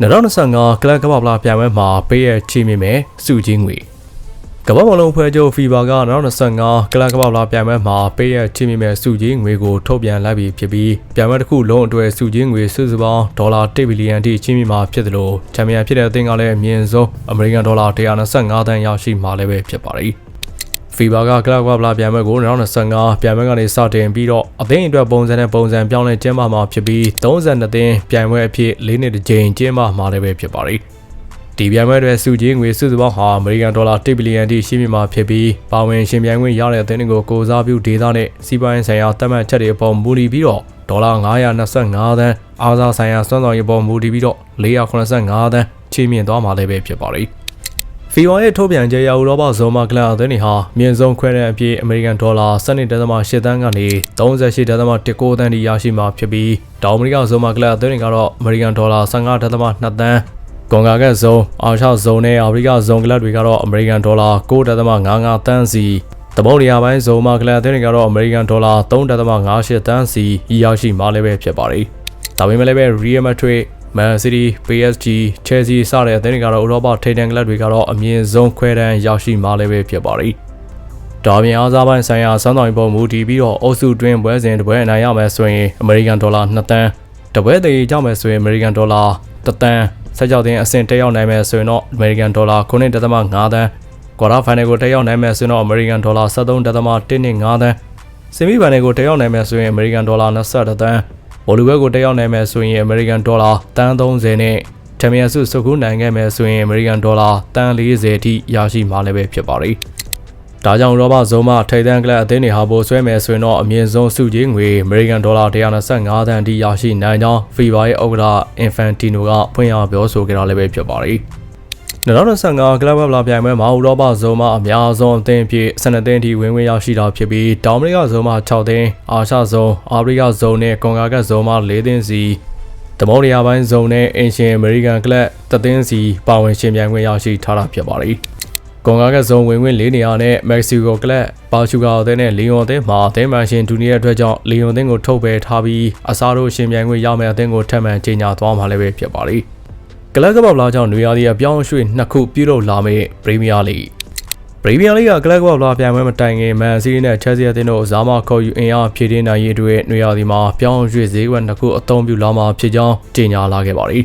2025ကလပ်ကမ္ဘာဖလားပြိုင်ပွဲမှာပေးရချီးမြှင့်မယ်စုချင်းငွေကမ္ဘာ့ဘလုံးဖွဲ့ချုပ် FIBA က2025ကလပ်ကမ္ဘာဖလားပြိုင်ပွဲမှာပေးရချီးမြှင့်မယ်စုချင်းငွေကိုထုတ်ပြန်လိုက်ပြီးဖြစ်ပြီးပြိုင်ပွဲတစ်ခုလုံးအတွက်စုချင်းငွေစုစုပေါင်းဒေါ်လာ1ဘီလီယံထိချီးမြှင့်မှာဖြစ်တယ်လို့ချန်ပီယံဖြစ်တဲ့အသင်းကလည်းအမြင့်ဆုံးအမေရိကန်ဒေါ်လာ125သန်းရရှိမှာလည်းပဲဖြစ်ပါတယ် ဖီဘာကကလပ်ကဘလာပြိုင်ပွဲကို2025ပြိုင်ပွဲကနေစတင်ပြီးတော့အသိအတွက်ပုံစံနဲ့ပုံစံပြောင်းလဲကျင်းပမှာဖြစ်ပြီး32သင်းပြိုင်ပွဲအဖြစ်၄နှစ်တစ်ကြိမ်ကျင်းပမှာလည်းပဲဖြစ်ပါတယ်။ဒီပြိုင်ပွဲတွေစုကြီးငွေစုစုပေါင်းဟာအမေရိကန်ဒေါ်လာ1ဘီလီယံထိရှိမြင့်မှာဖြစ်ပြီးပါဝင်ရှင်ပြိုင်ခွင့်ရတဲ့အသင်းတွေကိုကိုစားပြုဒေသနဲ့စီးပွားရေးဆိုင်ရာသတ်မှတ်ချက်တွေအပေါ်မူတည်ပြီးတော့ဒေါ်လာ925သန်းအားစားဆိုင်ရာစွမ်းဆောင်ရည်ပေါ်မူတည်ပြီးတော့485သန်းချီးမြှင့်သွားမှာလည်းပဲဖြစ်ပါတယ်။ ဖီဝါရဲ့ထုတ်ပြန်ချက်အရဥရောပဇုံမကလပ်အသင်းတွေဟာမြင့်ဆုံးခွဲတဲ့အပြည့်အမေရိကန်ဒေါ်လာ17.8တန်းကနေ38.19တန်းထိရရှိမှာဖြစ်ပြီးတောင်အမေရိကဇုံမကလပ်အသင်းတွေကတော့အမေရိကန်ဒေါ်လာ15.2တန်းကွန်ဂါကက်ဇုံအာရှဇုံနဲ့အာဖရိကဇုံကလပ်တွေကတော့အမေရိကန်ဒေါ်လာ9.55တန်းစီတပုတ်နေရာပိုင်းဇုံမကလပ်အသင်းတွေကတော့အမေရိကန်ဒေါ်လာ3.58တန်းစီရရှိမှာလည်းပဲဖြစ်ပါတယ်။ဒါပေမဲ့လည်းပဲ Real Madrid Man City, PSG, Chelsea စတဲ့အသင်းတွေကတော့ဥရောပထိပ်တန်းကလပ်တွေကတော့အမြင့်ဆုံးခွဲတန်းရောက်ရှိမှလည်းပဲဖြစ်ပါတယ်။ဒါပြင်အားစားပိုင်းဆိုင်ရာစမ်းဆောင်ပုံမူတည်ပြီးတော့အုပ်စုတွင်းပွဲစဉ်တစ်ပွဲအနိုင်ရမယ်ဆိုရင်အမေရိကန်ဒေါ်လာ2တန်းတပွဲသေးကြောက်မယ်ဆိုရင်အမေရိကန်ဒေါ်လာ1တန်းဆက်ကြောက်တဲ့အဆင့်တက်ရောက်နိုင်မယ်ဆိုရင်တော့အမေရိကန်ဒေါ်လာ9.5တန်းကွာတာဖိုင်နယ်ကိုတက်ရောက်နိုင်မယ်ဆိုရင်တော့အမေရိကန်ဒေါ်လာ73.1.5တန်းဆင်မီဖိုင်နယ်ကိုတက်ရောက်နိုင်မယ်ဆိုရင်အမေရိကန်ဒေါ်လာ20တန်း ဘောလူဘက်ကိုတက်ရောက်နိုင်မယ်ဆိုရင်အမေရိကန်ဒေါ်လာတန်း30နဲ့ချန်ပီယံဆုစုခုနိုင်ခဲ့မယ်ဆိုရင်အမေရိကန်ဒေါ်လာတန်း40အထိရရှိမှာလည်းပဲဖြစ်ပါတယ်။ဒါကြောင့်ရောဘဇုံမထိပ်တန်းကလပ်အသင်းတွေဟာပိုဆွဲမယ်ဆိုရင်တော့အမြင့်ဆုံးစုကြီးငွေအမေရိကန်ဒေါ်လာ125သန်းအထိရရှိနိုင်ကြောင်း FIBA ရဲ့ဥက္ကဋ္ဌ Infantino ကဖွင့်ရပြောဆိုခဲ့တာလည်းပဲဖြစ်ပါတယ်။ 2025ကလပ်ဘလာပြိုင်ပွဲမှာဥရောပဇုံမအများဆုံးအသင်းဖြစ်12သင်းထိဝင်ဝင်ရောက်ရှိတာဖြစ်ပြီးတောင်အမေရိကဇုံမ6သင်းအာရှဇုံအာဖရိကဇုံနဲ့ကွန်ဂါကတ်ဇုံမ4သင်းစီတမောရီယာပိုင်းဇုံနဲ့အင်ရှင်အမေရိကန်ကလပ်တသင်းစီပါဝင်ရှင်ပြိုင်ခွင့်ရရှိထားတာဖြစ်ပါတယ်။ကွန်ဂါကတ်ဇုံဝင်ဝင်၄နေရာနဲ့မက္ကဆီကိုကလပ်ပါချူဂါအသင်းနဲ့လီယွန်အသင်းမှာအသင်းမှရှင်ဒူနီရဲ့အတွက်ကြောင့်လီယွန်အသင်းကိုထုတ်ပယ်ထားပြီးအစားတို့ရှင်ပြိုင်ခွင့်ရမယ့်အသင်းကိုထပ်မံကြေညာသွားမှာလည်းပဲဖြစ်ပါတယ်။ ကလပ်ကပ္ပလာကြောင့်နွေရာသီအပြောင်းအရွှေ့နှစ်ခုပြုလုပ်လာမယ့်ပရီးမီးယားလိပရီးမီးယားလိကကလပ်ကပ္ပလာပြိုင်ပွဲမတိုင်ခင်မန်စီးနဲ့ချက်စီအသင်းတို့ဇာမခေါ်ယူအင်အားဖြည့်တင်းနိုင်ရေးအတွက်နွေရာသီမှာပြောင်းရွှေ့ဈေးကွက်နှစ်ခုအသုံးပြုလာမှာဖြစ်ကြောင်းကြေညာလာခဲ့ပါတယ်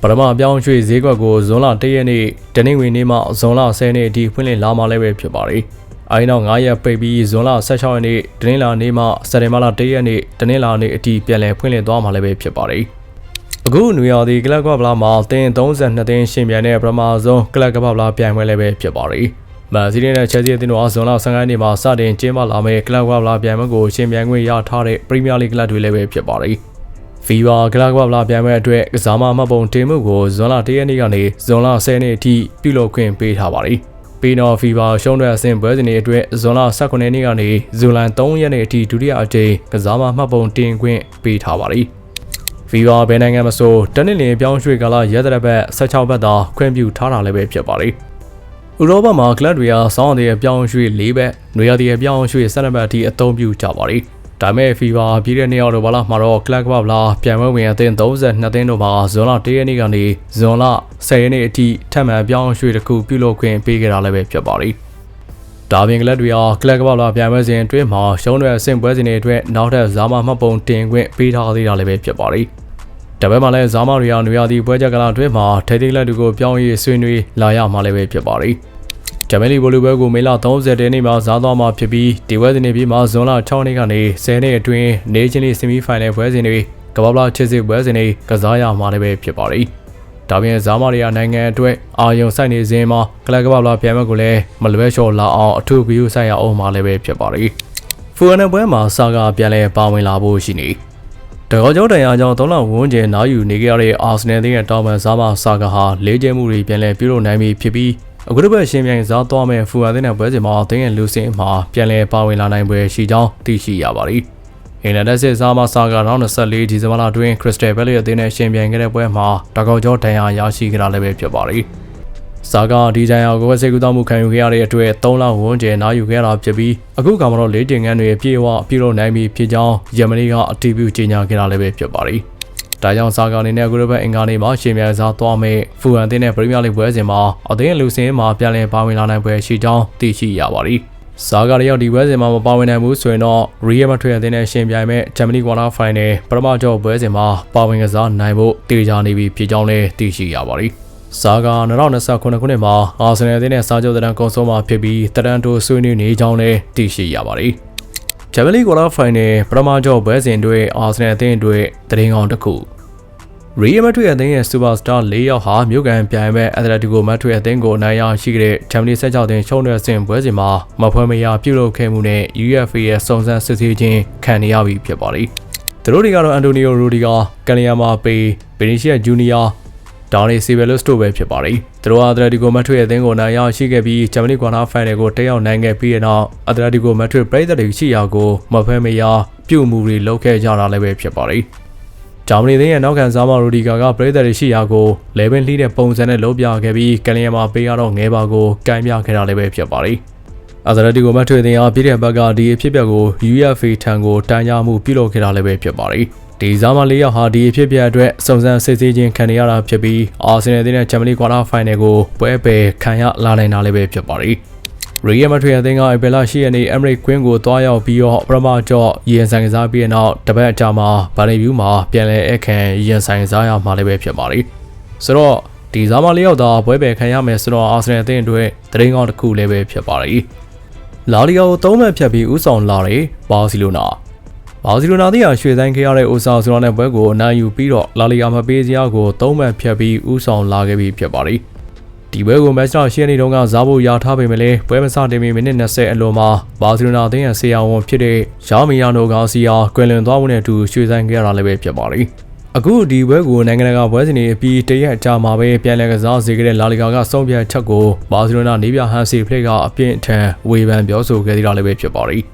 ပထမပြောင်းရွှေ့ဈေးကွက်ကိုဇွန်လ၁ရက်နေ့တနင်္ဂနွေနေ့မှဇွန်လ10ရက်နေ့အထိဖွင့်လှစ်လာမှာလည်းပဲဖြစ်ပါတယ်။အဲဒီနောက်9ရက်ပိတ်ပြီးဇွန်လ16ရက်နေ့တနင်္လာနေ့မှစက်တင်ဘာလ1ရက်နေ့တနင်္လာနေ့အထိပြန်လည်ဖွင့်လှစ်သွားမှာလည်းပဲဖြစ်ပါတယ်။ အခုနွေရာသီကလပ်ကပ္ပလာမှာတင်32သင်းရှင်ပြိုင်တဲ့ပထမဆုံးကလပ်ကပ္ပလာပြိုင်ပွဲလည်းပဲဖြစ်ပါရီမန်စီးတီးနဲ့ချက်စီအသင်းတို့အားဇွန်လ15ရက်နေ့မှာစတင်ကျင်းပလာမယ့်ကလပ်ကပ္ပလာပြိုင်ပွဲကိုရှင်ပြိုင်ခွင့်ရထားတဲ့ပရီးမီးယားလိဂ်ကလပ်တွေလည်းပဲဖြစ်ပါရီဖီဘာကလပ်ကပ္ပလာပြိုင်ပွဲအတွက်ကစားမမှတ်ပုံတင်မှုကိုဇွန်လ1ရက်နေ့ကနေဇွန်လ10ရက်နေ့အထိပြုလုပ်ခွင့်ပေးထားပါရီပီနော်ဖီဘာရှုံးတဲ့အဆင့်ပွဲစဉ်တွေအတွက်ဇွန်လ18ရက်နေ့ကနေဇူလိုင်3ရက်နေ့အထိဒုတိယအကြိမ်ကစားမမှတ်ပုံတင်ခွင့်ပေးထားပါရီဖီ ဗာဘယ်နိုင်ငံမဆိုတနစ်လင်ပြောင်းရွှေ့ကာလရဲတဲ့ဘက်16ဘက်သာခွင့်ပြုထားတာလည်းပဲဖြစ်ပါလိမ့်ဥရောပမှာကလပ်တွေဟာစောင်းတဲ့အပြောင်းရွှေ့၄ဘက်၊နွေရာသီအပြောင်းရွှေ့12ဘက်အထိအသုံးပြုကြပါလိမ့်ဒါမဲ့ဖီဗာပြည်တဲ့နေ့အောက်တိုဘာလမှာတော့ကလပ်ကပလာပြန်ပွဲဝင်အသင်း32သင်းတို့မှာဇွန်လ1ရက်နေ့ကနေဇွန်လ10ရက်နေ့အထိထပ်မံပြောင်းရွှေ့တစ်ခုပြုလုပ်ခွင့်ပေးခဲ့တာလည်းပဲဖြစ်ပါလိမ့် ဒါပြင်ကလပ်တွေဟာကလပ်ကပလာပြန်ပွဲစဉ်အတွင်းမှာရှုံးတဲ့အဆင့်ပွဲစဉ်တွေအတွက်နောက်ထပ်ဇာမမှတ်ပုံတင်ခွင့်ပေးထားသေးတာလည်းပဲဖြစ်ပါလိမ့်တပတ်မှလည်းဇာမရီယာနွေရာသီပွဲကြကလာအတွင်းမှာထိသိလက်တွေကိုပြောင်းရေးဆွေးနွေးလာရမှာလည်းပဲဖြစ်ပါရီဂျမလီဘိုလူဘဲကိုမေလ30ရက်နေ့မှာဇာသွားမှာဖြစ်ပြီးဒီဝဲစဉ်တွေပြီးမှဇွန်လ6ရက်ကနေ10ရက်အတွင်းနေချင်းလီဆီမီဖိုင်နယ်ပွဲစဉ်တွေကမ္ဘာ့ဖလားချစ်စစ်ပွဲစဉ်တွေကစားရမှာလည်းပဲဖြစ်ပါရီ ဒါပြင်ဇာမရီယာနိုင်ငံအတွက်အာယုံဆိုင်နေစဉ်မှာကလပ်ကမ္ဘာ့ဖလားပြန်မဲ့ကိုလည်းမလွဲလျှော်လာအောင်အထူးဂရုစိုက်ရအောင်မှာလည်းပဲဖြစ်ပါရီဖူအန်ပွဲမှာစာကပြန်လဲပါဝင်လာဖို့ရှိနေတကောကျောတန်ရာကြောင့်သုံးလဝန်းကျင်နားယူနေကြရတဲ့အာဆနယ်ရဲ့တောင်ပန်စားမဆာကာဟာလေးကျဲမှုတွေပြန်လည်ပြုလုပ်နိုင်ပြီဖြစ်ပြီးအခုတစ်ပတ်ရှင်ပြိုင်စားသွားမဲ့ဖူအာသင်းနဲ့ပွဲစဉ်မှာအသင်းရဲ့လူစင်မှာပြန်လည်ပါဝင်လာနိုင်ပွဲရှိကြောင်းသိရှိရပါတယ်။ အင်လန်ဒက်စစ်စားမဆာကာနောက်24ဒီဇင်ဘာလတွင်ခရစ်စတယ်ဘယ်လီအသင်းနဲ့ရှင်ပြိုင်ခဲ့တဲ့ပွဲမှာတကောကျောတန်ရာရရှိကြတာလည်းပဲဖြစ်ပါတယ်။ဇာကာဒီဇိုင်ယာကိုစိတ်ကူးတောမှုခံယူခဲ့ရတဲ့အတွက်3လဝန်းကျင်နားယူခဲ့ရတာဖြစ်ပြီးအခုကမှတော့လေးတင်ငန်းတွေအပြည့်အဝပြုလုပ်နိုင်ပြီဖြစ်ကြောင်းယမနီကအတီးပြုကြေညာခဲ့တာလည်းပဲဖြစ်ပါတယ်ဒါကြောင့်စာကောင်အနေနဲ့အခုလိုပဲအင်္ဂါနေ့မှာရှင်မြန်စားသွားမယ်ဖူဟန်အသင်းနဲ့ပရီးမီယာလိပွဲစဉ်မှာအသင်းလူစင်းမှာပြန်လည်ပါဝင်လာနိုင်ပွဲရှိကြောင်းသိရှိရပါတယ်။ စာကားရောက်ဒီပွဲစဉ်မှာမပါဝင်နိုင်ဘူးဆိုရင်တော့ Real Madrid အသင်းနဲ့ရှင်ပြိုင်မဲ့ Germany Quarter Final ပထမကြောပွဲစဉ်မှာပါဝင်ကစားနိုင်ဖို့တည်ကြနေပြီဖြစ်ကြောင်းလည်းသိရှိရပါတယ်။စာကာ2029ခုနှစ်မှာအာဆင်နယ်အသင်းနဲ့စာချုပ်တရန်ကုံဆုံးမှာဖြစ်ပြီးတရန်တိုဆွေးနွေးနေကြောင်းလည်းသိရှိရပါတယ်။ Champions League Quarter Final ပထမကြောပွဲစဉ်တွေအာဆင်နယ်အသင်းတွေတရင်ကောင်တစ်ခု ရီယယ်မက်ဒရစ်အသင်းရဲ့စူပါစတာ၄ယောက်ဟာမြို့ကန်ပြိုင်မဲ့အက်တလက်တီကိုမက်ဒရစ်အသင်းကိုနိုင်ရရှိခဲ့တဲ့ချန်ပီယံဆက်ကြောက်တဲ့ရှုံးတဲ့ဆင်ပွဲစဉ်မှာမဖွဲမရပြုလုပ်ခဲ့မှုနဲ့ UEFA ရဲ့စုံစမ်းစစ်ဆေးခြင်းခံနေရပြီဖြစ်ပါတယ်။သူတို့တွေကတော့အန်တိုနီယိုရိုဒီဂါကလီယာမာပေဘီနီရှီယာဂျူနီယာဒါနီစီဘယ်လုစ်တို့ပဲဖြစ်ပါတယ်။သူတို့အက်တလက်တီကိုမက်ဒရစ်အသင်းကိုနိုင်ရရှိခဲ့ပြီးချန်ပီယံကွာတာဖိုင်နယ်ကိုတက်ရောက်နိုင်ခဲ့ပြီးတဲ့နောက်အက်တလက်တီကိုမက်ဒရစ်ပြည်သက်တွေရှိရာကိုမဖွဲမရပြုမှုတွေလုပ်ခဲ့ကြတာလည်းပဲဖြစ်ပါတယ်။ ဂျာမနီသင်းရဲ့နောက်ခံစားမရိုဒီဂါကပရိသတ်တွေရှိရာကိုလေပင်လှီးတဲ့ပုံစံနဲ့လုံးပြခဲ့ပြီးကလျာမာပေးရတော့ငဲပါကိုကင်ပြခဲ့တာလည်းပဲဖြစ်ပါတယ်။အဇရတီကိုမထွေတင်အားပြည်တဲ့ဘက်ကဒီအဖြစ်အပျက်ကို UEFA ထံကိုတန်းရမှုပြုလုပ်ခဲ့တာလည်းပဲဖြစ်ပါတယ်။ဒီဇာမလေးယောက်ဟာဒီအဖြစ်အပျက်အတွက်စုံစမ်းစစ်ဆေးခြင်းခံရတာဖြစ်ပြီးအာဆင်နယ်သင်းနဲ့ချန်ပီယံကွာတာဖိုင်နယ်ကိုပွဲပယ်ခံရလာနိုင်တာလည်းပဲဖြစ်ပါတယ်။ ရီယယ်မက်ဒရစ်အသင်းကအေဘယ်လာရှိရနေအမရစ်ကွင်းကိုတွားရောက်ပြီးတော့ပရမကျော့ရန်ဆိုင်ကစားပြီးတဲ့နောက်တပတ်အကြာမှာဗာလီဗျူးမှာပြန်လည်အခမ်းရန်ဆိုင်ကစားရမှာလည်းပဲဖြစ်ပါလိမ့်ဆိုတော့ဒီဇာမလေးယောက်သာပွဲပယ်ခံရမယ်ဆိုတော့အာဆင်နယ်အသင်းအတွက်တရင်ကောင်းတစ်ခုလည်းပဲဖြစ်ပါလိမ့်လာလီဂါကိုသုံးမှတ်ဖြတ်ပြီးဥဆောင်လာတဲ့ဘာစီလိုနာဘာစီလိုနာသည်ရွှေဆိုင်ခဲ့ရတဲ့အိုဆာဆိုရာနဲ့ပွဲကိုအနိုင်ယူပြီးတော့လာလီဂါမပေးစရာကိုသုံးမှတ်ဖြတ်ပြီးဥဆောင်လာခဲ့ပြီးဖြစ်ပါလိမ့် ဒီပွဲကိုမက်ချ်ရှင်းနေတုန်းကစားဖို့ရထားပေမဲ့လည်းပွဲမစတင်မီမိနစ်20အလိုမှာဘာစီလိုနာအသင်းရဲ့ဆေးရုံဝန်ဖြစ်တဲ့ယာမီယာနိုကစီယာကွင်လင်သွားမှုနဲ့အတူရွှေဆိုင်ခဲ့ရတာလည်းပဲဖြစ်ပါလိမ့်အခုဒီပွဲကိုနိုင်ငံတကာပွဲစဉ်တွေအပြီးတရက်အကြာမှာပဲပြန်လည်ကစားစေခဲ့တဲ့လာလီဂါကစုံပြတ်ချက်ကိုဘာစီလိုနာနေပြဟန်စီဖလက်ကအပြင်းထန်ဝေဖန်ပြောဆိုခဲ့သေးတာလည်းပဲဖြစ်ပါလိမ့်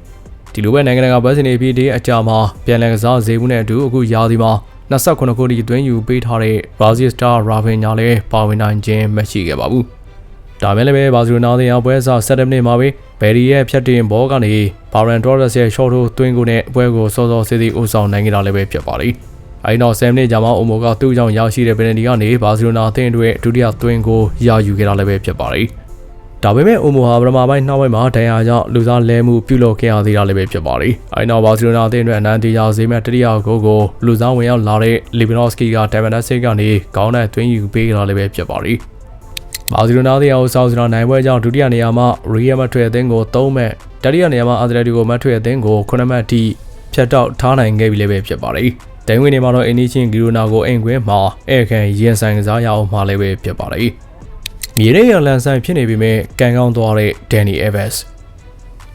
ဒီလိုပဲနိုင်ငံတကာပွဲစဉ်တွေအပြီးတရက်အကြာမှာပြန်လည်ကစားစေမှုနဲ့အတူအခုရာသီမှာ 29ခုနှစ်အတွင်းယူပေးထားတဲ့ Brazil Star Rafinha လည်းပါဝင်နိုင်ခြင်းမရှိခဲ့ပါဘူး။ဒါမဲ့လည်းပဲဘာစီလိုနာတဲ့အောင်ပွဲစား7မိနစ်မှာပဲဘယ်ရီရဲ့ဖြတ်တင်ဘောကနေ Baran Torres ရဲ့ short ထိုးသွင်းကိုနဲ့အပွဲကိုစောစောစီးစီးဦးဆောင်နိုင်ခဲ့တာလည်းပဲဖြစ်ပါလိမ့်။အဲဒီနောက်7မိနစ်ကြာမှအိုမိုကသူ့ကြောင့်ရရှိတဲ့ပယ်နယ်တီကနေဘာစီလိုနာအသင်းအတွက်ဒုတိယသွင်းကိုရယူခဲ့တာလည်းပဲဖြစ်ပါလိမ့်။ ဒါပေမဲ့အိုမိုဟာပထမပိုင်းနှောက်ပိုင်းမှာဒဏ်ရာကြောင့်လူစားလဲမှုပြုလုပ်ခဲ့ရသေးတာလည်းပဲဖြစ်ပါလိမ့်။အဲဒီနောက်ဘာစီလိုနာအသင်းအတွက်အနန်တီယာဈေးမဲ့တတိယဂိုးကိုလူစားဝင်ရောက်လာတဲ့လီဘနော့စကီကဒမ်မန်နက်စစ်ကနေခေါင်းနဲ့သွင်းယူပေးကြတာလည်းပဲဖြစ်ပါလိမ့်။ဘာစီလိုနာအသင်းအောင်ဆောက်စရာနိုင်ပွဲကြောင့်ဒုတိယနေရာမှာရီယယ်မက်ထွေအသင်းကို3မှတ်တတိယနေရာမှာအာတလက်တီကိုမက်ထွေအသင်းကို9မှတ်ထိဖြတ်တောက်ထားနိုင်ခဲ့ပြီလည်းပဲဖြစ်ပါလိမ့်။ဒိုင်းဝင်နေမှာတော့အင်းနီချင်းဂီရိုနာကိုအိမ်ခွင်းမှာဧည့်ခံရင်ဆိုင်ကစားရအောင်မှာလည်းပဲဖြစ်ပါလိမ့်။ မြေရဲရန်လန်ဆိုင်ဖြစ်နေပေမဲ့ကန်ကောင်းသွားတဲ့ Danny Evans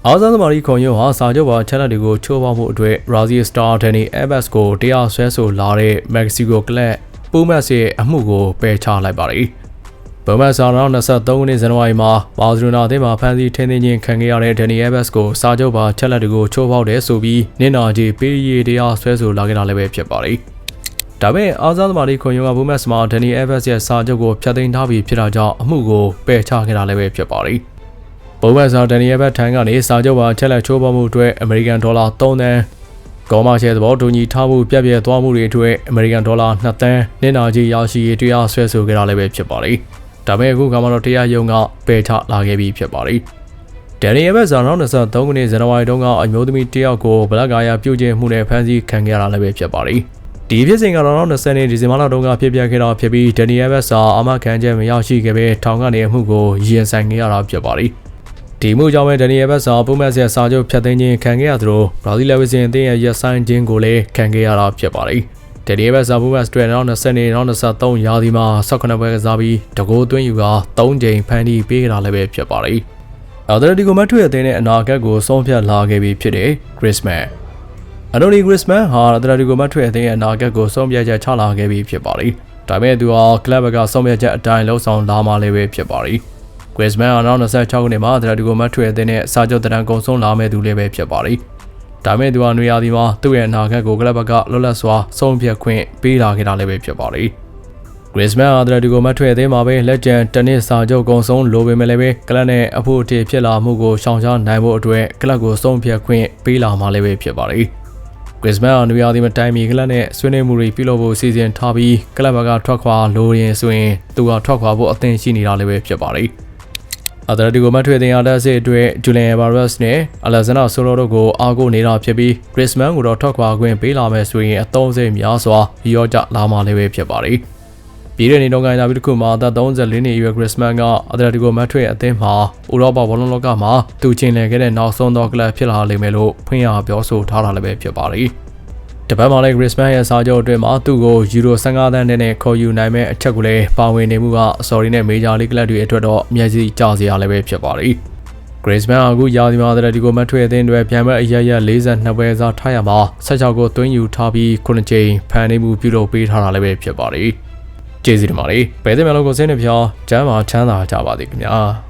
အားစားသမားကြီးခွန်ရုံဟာစာချုပ်ပါချက်လက်တွေကိုချိုးပေါက်မှုအတွက် Brazil Star Danny Evans ကိုတရားစွဲဆိုလာတဲ့ Mexico Club ပူမတ်ရဲ့အမှုကိုပယ်ချလိုက်ပါတယ်။ဘမတ်ဆာရောင်း23ခုနှစ်ဇန်နဝါရီမှာဘာစီလိုနာအသင်းမှာဖမ်းဆီးထိန်းသိမ်းခြင်းခံခဲ့ရတဲ့ Danny Evans ကိုစာချုပ်ပါချက်လက်တွေကိုချိုးပေါက်တယ်ဆိုပြီးနင်နာကြီးပေးရတရားစွဲဆိုလာခဲ့တာလည်းပဲဖြစ်ပါတယ်။ ဒါပေမဲ့အားစားသမားတွေခွန်ယုံကဘူမတ်စမှာဒန်နီအက်ဗက်စ်ရဲ့စာချုပ်ကိုဖျက်သိမ်းထားပြီးဖြစ်တာကြောင့်အမှုကိုပယ်ချခဲ့တာလည်းပဲဖြစ်ပါတယ်။ဘူမတ်စာဒန်နီအက်ဗက်ထံကနေစာချုပ်ပါချက်လက်ချိုးပေါ်မှုအတွက်အမေရိကန်ဒေါ်လာ3သန်းကောမာရှယ်သဘောတူညီထားမှုပြပြသွားမှုတွေအတွက်အမေရိကန်ဒေါ်လာ2သန်းနင်းနာကြီးရရှိရေးတရားဆွဲဆိုခဲ့တာလည်းပဲဖြစ်ပါတယ်။ဒါပေမဲ့အခုကမှတော့တရားရုံးကပယ်ချလာခဲ့ပြီးဖြစ်ပါတယ်။ဒန်နီယယ်ဘက်ဇာနောက်23ခုနှစ်ဇန်နဝါရီတုန်းကအမျိုးသမီးတယောက်ကိုဘလက်ကာယာပြုတ်ကျမှုနဲ့ဖမ်းဆီးခံခဲ့ရတာလည်းပဲဖြစ်ပါတယ်။ ဒီဖြစ်စဉ်ကတော့20နှစ်ဒီဇင်ဘာလတုန်းကဖြစ်ပျက်ခဲ့တာဖြစ်ပြီးဒန်နီယယ်ဘက်စာအမခံချက်မရရှိခဲ့ပဲထောင်ကနေအမှုကိုရင်ဆိုင်ခဲ့ရတာဖြစ်ပါတယ်။ဒီမှုကြောင့်ပဲဒန်နီယယ်ဘက်စာပုံမှန်ဆက်စာချုပ်ဖျက်သိမ်းခြင်းခံခဲ့ရသလိုဘရာဇီးလက်ဝစ်စင်အသင်းရဲ့ရက်ဆိုင်ခြင်းကိုလည်းခံခဲ့ရတာဖြစ်ပါတယ်။ဒန်နီယယ်ဘက်စာပုံမှန်စတွဲနောက်20နှစ်နောက်23ရာသီမှာ18ပွဲကစားပြီးတကိုးသွင်းယူက3ချိန်ဖန်တီးပေးခဲ့တာလည်းပဲဖြစ်ပါတယ်။အက်တလက်တီကိုမထွေအသင်းရဲ့အနာဂတ်ကိုဆုံးဖြတ်လာခဲ့ပြီးဖြစ်တဲ့ခရစ်စမတ် အန်တိုနီဂရစ်မန်ဟာအတလက်တီကိုမထွက်အသင်းရဲ့အနာဂတ်ကိုဆုံးဖြတ်ချက်ချလာခဲ့ပြီးဖြစ်ပါတယ်။ဒါပေမဲ့သူဟာကလပ်ကဆုံးဖြတ်ချက်အတိုင်းလှုပ်ဆောင်လာမှလည်းပဲဖြစ်ပါတယ်။ဂရစ်မန်ဟာနောက်26ခုနှစ်မှာအတလက်တီကိုမထွက်အသင်းနဲ့စာချုပ်တရန်ကုံဆုံးလာမဲ့သူလည်းပဲဖြစ်ပါတယ်။ဒါပေမဲ့သူဟာနွေရာသီမှာသူ့ရဲ့အနာဂတ်ကိုကလပ်ကလွတ်လပ်စွာဆုံးဖြတ်ခွင့်ပေးလာခဲ့တာလည်းပဲဖြစ်ပါတယ်။ဂရစ်မန်အတလက်တီကိုမထွက်အသင်းမှာပဲလက်ကျန်တနစ်စာချုပ်ကုံဆုံးလိုပေမဲ့လည်းပဲကလပ်နဲ့အဖို့အထည်ဖြစ်လာမှုကိုရှောင်ရှားနိုင်ဖို့အတွက်ကလပ်ကိုဆုံးဖြတ်ခွင့်ပေးလာမှလည်းပဲဖြစ်ပါတယ်။ ဂရစ်မန်နွေရာသီမှာတိုင်မီကလပ်နဲ့ဆွေးနွေးမှုတွေပြုလုပ်ဖို့စီစဉ်ထားပြီးကလပ်ဘက်ကထွက်ခွာလိုရင်ဆိုရင်သူကထွက်ခွာဖို့အသင့်ရှိနေတာလည်းပဲဖြစ်ပါတယ်အတလက်တီကိုမထွေတင်ရတဲ့စစ်အတွက်ဂျူလန်ဘာရက်စ်နဲ့အလက်ဇန်နာဆိုလိုတို့ကိုအားကိုးနေတာဖြစ်ပြီးဂရစ်မန်ကိုတော့ထွက်ခွာခွင့်ပေးလာမယ်ဆိုရင်အသုံးစိတ်များစွာရောကြလာမှလည်းပဲဖြစ်ပါတယ် ပြည်တဲ့နေတော့ကညာပြီးတစ်ခုမှာအသက်34နှစ်အရွယ်ဂရစ်မန်ကအတလက်တီကိုမထွေအသင်းမှာဥရောပဘောလုံးလောကမှာသူချင်းလည်ခဲ့တဲ့နောက်ဆုံးသောကလပ်ဖြစ်လာလိမ့်မယ်လို့ဖွင့်ရပြောဆိုထားတာလည်းပဲဖြစ်ပါတယ်တပတ်မှာလည်း Griezmann ရဲ့စာချုပ်အတွင်းမှာသူ့ကိုယူရို15သန်းနဲ့ခေါ်ယူနိုင်မဲ့အချက်ကိုလည်းပါဝင်နေမှုက sorry နဲ့ Major League ကလပ်တွေအတွက်တော့မျက်စိကျစရာလည်းပဲဖြစ်ပါတယ်။ Griezmann အခုရာသီမှာတဲ့ဒီကိုမထွေအသင်းတွေပြန်မဲ့အရရ42ပွဲစားထားရမှာ16ကိုသွင်းယူထားပြီး9ချိန်ဖန်နေမှုပြုလုပ်ပေးထားတာလည်းပဲဖြစ်ပါတယ်။ ကျေးဇူးတင်ပါတယ်။ဘယ်တဲ့မျိုးလုံးကိုစိတ်နှပြကျမ်းမှာချမ်းသာကြပါစေခင်ဗျာ။